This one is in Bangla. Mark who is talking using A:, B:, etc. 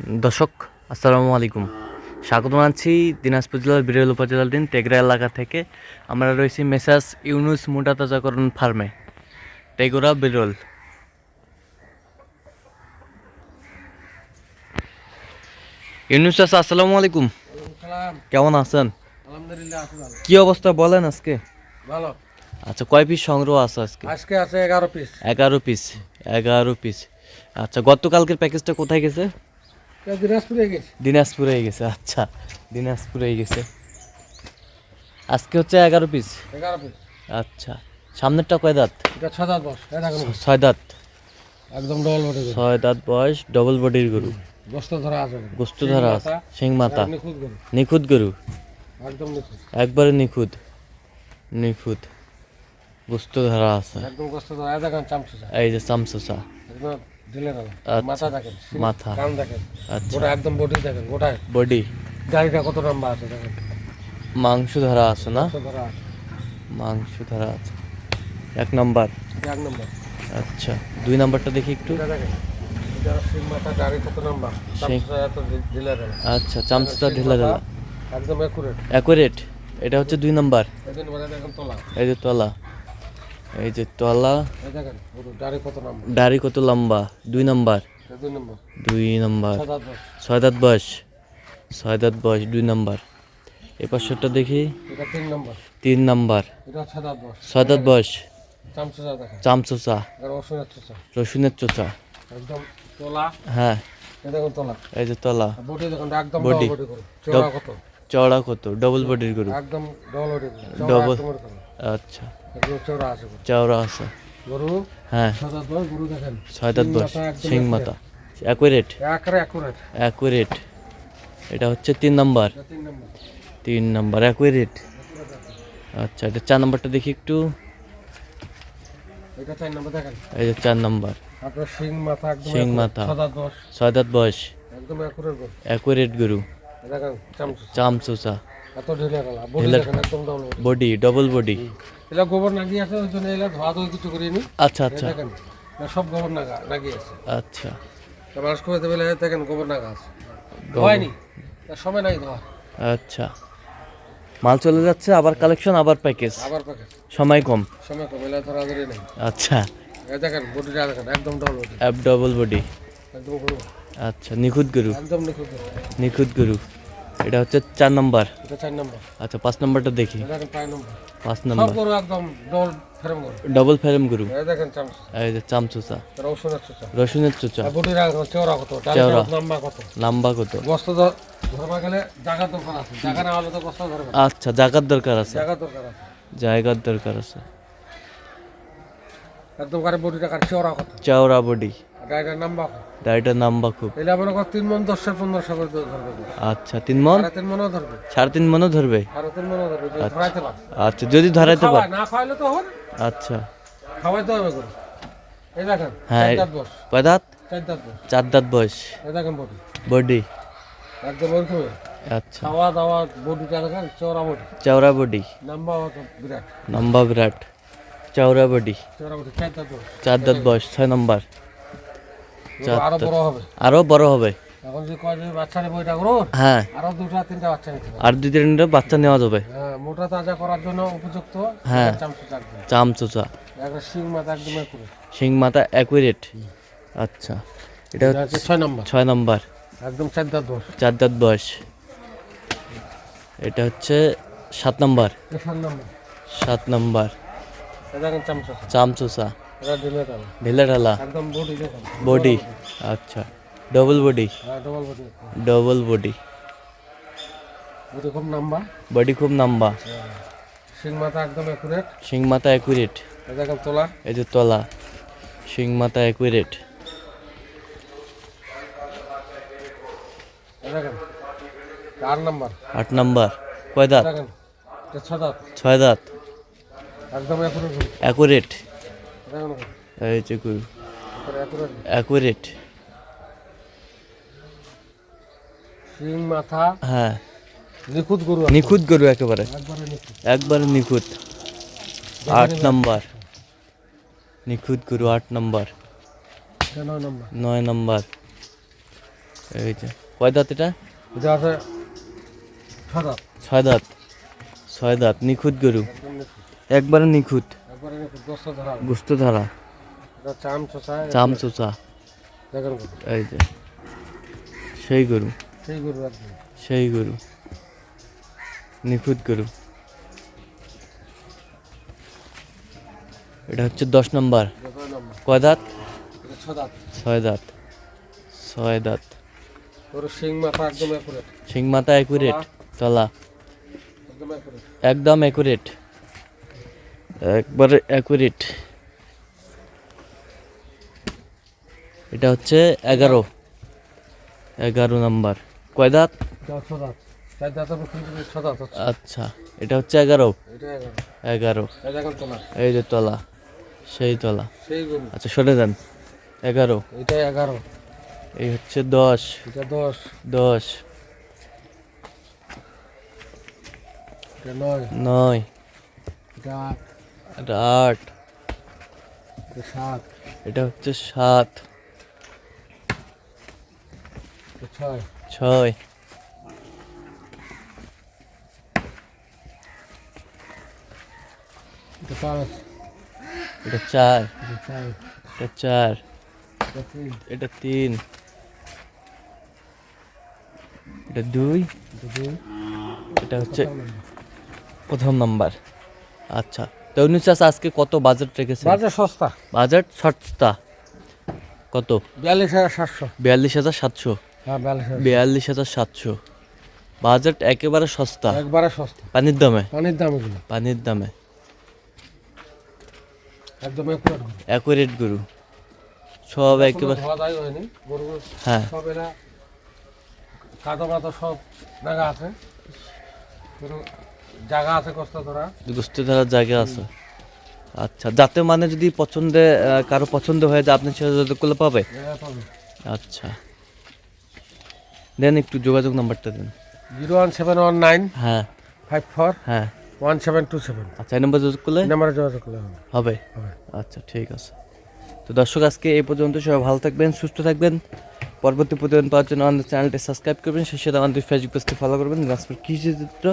A: দর্শক আসসালামু আলাইকুম। স্বাগত জানাচ্ছি দিনাজপুর জেলার বিরল উপজেলাধীন টেগরা এলাকা থেকে। আমরা রয়েছি মেসাস ইউনুস মোটা তাজাকরণ ফার্মে। টেগরা বিরল। ইউনুস চাচা আসসালামু আলাইকুম। কেমন আছেন? কি অবস্থা বলেন আজকে?
B: ভালো।
A: আচ্ছা কয় পিস সংগ্রহ আছে আজকে?
B: আজকে আছে এগারো পিস
A: এগারো পিস এগারো পিস আচ্ছা গতকালকের প্যাকেজটা কোথায় গেছে?
B: দিনাজপুরে গেছি।
A: দিনাজপুরে গেছে আচ্ছা দিনাজপুরে গেছে। আজকে হচ্ছে এগারো পিস
B: এগারো পিস
A: আচ্ছা সামনেরটা কয় দাঁত?
B: এটা ছ দাঁত
A: ছয় দাঁত।
B: একদম ডবল বটে
A: ছয় দাঁত বয়স ডবল বডির গরু।
B: গোস্ত ধরা আছে।
A: গোস্ত ধরা আছে শিং মাথা
B: নিখুঁত গরু? একদম নিখুঁত।
A: একবারে নিখুঁত। নিখুঁত। গোস্ত ধরা আছে।
B: একদম গোস্ত ধরা এই দেখেন চামচুচা।
A: এই যে চামচুচা।
B: একদম। মাথা দেখেন
A: মাথা।
B: কান দেখেন
A: আচ্ছা।
B: গোটা একদম বডি দেখেন গোটায়।
A: বডি
B: গাড়িটা কত লম্বা আছে দেখেন।
A: মাংস ধরা আছে না? মাংস ধরা আছে। এক নাম্বার
B: এক নম্বর
A: আচ্ছা। দুই নাম্বারটা দেখি একটু। আচ্ছা চামচটা ঢিলা ঢিলা
B: একদম
A: অ্যাকুরেট এটা হচ্ছে দুই নাম্বার এই যে তলা। এই যে তলা
B: গাড়ি কত লম্বা?
A: দুই নাম্বার।
B: দুই নম্বর।
A: ছয় দাঁত বয়স। ছয় দাঁত বয়স। দুই নাম্বার। এ পাশেরটা দেখি।
B: তিন নম্বর।
A: ছয় দাঁত বয়স।
B: চামচুচা রসুনের চোচা।
A: হ্যাঁ।
B: এই
A: যে তলা।
B: বডি চওড়া কত?
A: ডবল বডির গরু
B: একদম. ডবল
A: আচ্ছা।
B: একদম চওড়া আছে গরু।
A: চওড়া আছে
B: গরু?
A: হ্যাঁ।
B: ছ দাঁত বস গরু দেখেন।
A: ছয় দাঁত
B: শিং
A: বয়স
B: মাথা একদম
A: শিং
B: accurate।
A: মাথা। অ্যাকুরেট।
B: একবারে অ্যাকুরেট।
A: অ্যাকুরেট। এটা হচ্ছে তিন নাম্বার।
B: এটা তিন নম্বর।
A: তিন নাম্বার। অ্যাকুরেট। আচ্ছা এটা চার নাম্বারটা দেখি একটু।
B: এটা চার নম্বর দেখেন।
A: এই যে চার নাম্বার।
B: আপনার শিং মাথা একদম
A: শিং
B: accurate।
A: মাথা।
B: ছ দাঁত বস
A: ছয় দাঁত বয়স।
B: একদম অ্যাকুরেট গরু।
A: অ্যাকুরেট গরু।
B: এই দেখেন চামচুচা
A: চামচোচা
B: এত ঢিলে গেল। বডি
A: ঢিলে-
B: দেখেন একদম ডবল বডি এলা গোবর নাগি আছে ওই জন্য এলা ধোয়া ধোয়া কিছু করিনি।
A: আচ্ছা আচ্ছা।
B: দেখেন না সব গোবর নাগা নাগি আছে।
A: আচ্ছা।
B: মানুষ করে দেবে দেখেন গোবর নাগা আছে। তার সময় নাই ধোয়া।
A: আচ্ছা। মাল চলে যাচ্ছে আবার কালেকশন আবার প্যাকেজ।
B: আবার প্যাকেট
A: সময় কম।
B: সময় কম এলা ধরা ধরে নেই।
A: আচ্ছা।
B: দেখেন বডিটা দেখেন একদম ডবল বডি
A: অ্যাপ ডবল বডি
B: একদম
A: আচ্ছা নিখুঁত গরু।
B: একদম নিখুঁত গরু।
A: নিখুঁত গরু। এটা হচ্ছে চার নাম্বার। আচ্ছা পাঁচ নাম্বারটা দেখি।
B: পাঁচ নম্বর। ডবল ফ্রেম গরু। এই
A: যে চামচুচা।
B: রসুনের চুচা।
A: রসুনের চুচা।
B: চওড়া। লম্বা কত।
A: আচ্ছা জায়গার দরকার আছে। জায়গার দরকার আছে।
B: একদম কত?
A: বডি।
B: গাড়িটার নাম্বার কত
A: গাড়িটার
B: মনে কর তিন মন দশশো পনেরোশো করে ধরবে।
A: আচ্ছা তিন মন?
B: তিন মনও ধরবে।
A: সাড়ে তিন মনও ধরবে?
B: সাড়ে তিন মনও ধরবে ধরাইতে পারে।
A: আচ্ছা যদি ধরাইতে পার।
B: না খাওয়াইলে তো
A: আচ্ছা।
B: খাওয়াইতে হবে গরু এই দেখেন
A: হ্যাঁ,
B: চার দাঁত বস
A: কয় দাঁত?
B: চার দাঁত
A: চার দাঁত বয়স।
B: এই দেখেন বডি।
A: বডি?
B: একদম
A: আচ্ছা।
B: খাওয়া দাওয়া বডিটা দেখেন চওড়া বডি।
A: চওড়া বডি।
B: নাম্বার বিরাট।
A: লম্বা বিরাট। চওড়া বডি।
B: চওড়া বডি চার দাঁত
A: বয়স ছয় নম্বর।
B: আরও বড় হবে।
A: আরও বড় হবে।
B: এখন যে কয় বাচ্চা নেব এটা
A: হ্যাঁ।
B: আরও দুটা তিনটা বাচ্চা নিতে
A: আর দুই তিনটা বাচ্চা নেওয়া যাবে।
B: হ্যাঁ মোটা তাজা করার জন্য উপযুক্ত
A: হ্যাঁ। চামচোচা।
B: একটা শিং মাথা একদম একুরে
A: শিং মাথা অ্যাকুরেট আচ্ছা এটা
B: হচ্ছে ছয় নম্বর।
A: ছয় নম্বর।
B: একদম চার দাঁত বস
A: চার দাঁত বয়স। এটা হচ্ছে সাত নম্বর।
B: সাত নম্বর।
A: সাত নম্বর। চামচোচা। ঢিলা ঢালা
B: বডি
A: আচ্ছা। ডবল বডি
B: হ্যাঁ ডবল বডি
A: বডি
B: খুব নাম্বার
A: বডি খুব লম্বা।
B: শিং মাথা একদম একুরেট
A: শিং মাথা অ্যাকুরেট
B: এটা তোলা।
A: এই যে তলা। শিং মাথা
B: দেখেন। আট নম্বর।
A: আট নাম্বার। কয় দাঁত?
B: দেখেন। এটা ছ দাঁত।
A: ছয় দাঁত।
B: একদম একুরেট দেখেন
A: এই যে গরু অ্যাকুরেট
B: মাথা?
A: হ্যাঁ।
B: নিখুঁত গরু
A: নিখুঁত গরু একেবারে।
B: একবারে নিখুঁত?
A: আট নাম্বার। নিখুঁত গরু আট নাম্বার।
B: নয় নম্বর।
A: এই যে কয় দাঁত এটা? ছয় দাঁত। ছয় দাঁত। নিখুঁত গরু। একবারে নিখুঁত।
B: একবারে নিখুঁত দশটা ধরা
A: গুস্ত ধারা
B: এটা চাম
A: চোচা এই যে সেই গরু।
B: সেই গরু একদম।
A: সেই গরু। নিখুঁত গরু। এটা হচ্ছে দশ নম্বর।
B: কয়
A: দাঁত? ছয় দাঁত। ছয় দাঁত।
B: শিং মাথা
A: অ্যাকুরেট তলা
B: একদম একুরেট
A: একদম অ্যাকুরেট একবারে অ্যাকুরেট এটা হচ্ছে এগারো। এগারো নাম্বার। কয় দাঁত? আচ্ছা এটা হচ্ছে এগারো।
B: এটা এগারো। এই
A: যে তলা সেই তলা। আচ্ছা সরে যান। এগারো।
B: এটা এগারো।
A: এই হচ্ছে দশ।
B: এটা দশ।
A: দশ।
B: নয়।
A: নয়।
B: এটা
A: এটা আট
B: সাত।
A: এটা হচ্ছে সাত।
B: ছয়।
A: ছয়।
B: এটা পাঁচ।
A: এটা চার।
B: এটা চার।
A: এটা
B: তিন।
A: এটা দুই।
B: এটা
A: হচ্ছে প্রথম নাম্বার। আচ্ছা। তো চাষ আজকে কত বাজেট রেখেছে
B: বাজার সস্তা।
A: বাজেট সস্তা। কত?
B: বিয়াল্লিশ হাজার সাতশো।
A: বিয়াল্লিশ হাজার সাতশো।
B: হ্যাঁ বিয়াল্লিশ হাজার
A: বিয়াল্লিশ হাজার সাতশো। বাজেট একেবারে সস্তা।
B: একবারে সস্তা।
A: পানির দামে?
B: পানির দাম
A: পানির দামে।
B: একদম
A: অ্যাকুরেট গরু। সব একেবারে হ্যাঁ।
B: সব এরা কাদা মাদা সব জায়গা আছে। জায়গা আছে কষ্ট ধরা
A: গুস্ত ধরার জায়গা আছে। আচ্ছা যাতে মানে যদি পছন্দে কারও পছন্দ হয়ে যায় আপনি সেটা যোগাযোগ করলে পাবে? আচ্ছা। দেন একটু যোগাযোগ নাম্বারটা দেন।
B: Zero one seven one nine
A: হ্যাঁ।
B: ফাইভ ফোর
A: হ্যাঁ।
B: One seven two seven.
A: আচ্ছা এই নাম্বার যোগাযোগ করলে?
B: নাম্বারে যোগাযোগ করলে হবে।
A: আচ্ছা ঠিক আছে। তো দর্শক আজকে এই পর্যন্ত সবাই ভালো থাকবেন সুস্থ থাকবেন। পরবর্তী প্রতিবেদন পাওয়ার জন্য আমাদের চ্যানেলটি সাবস্ক্রাইব করবেন। সেই সাথে আমাদের ফেসবুক পেজটি ফলো করবেন। দিনাজপুর কৃষি চিত্র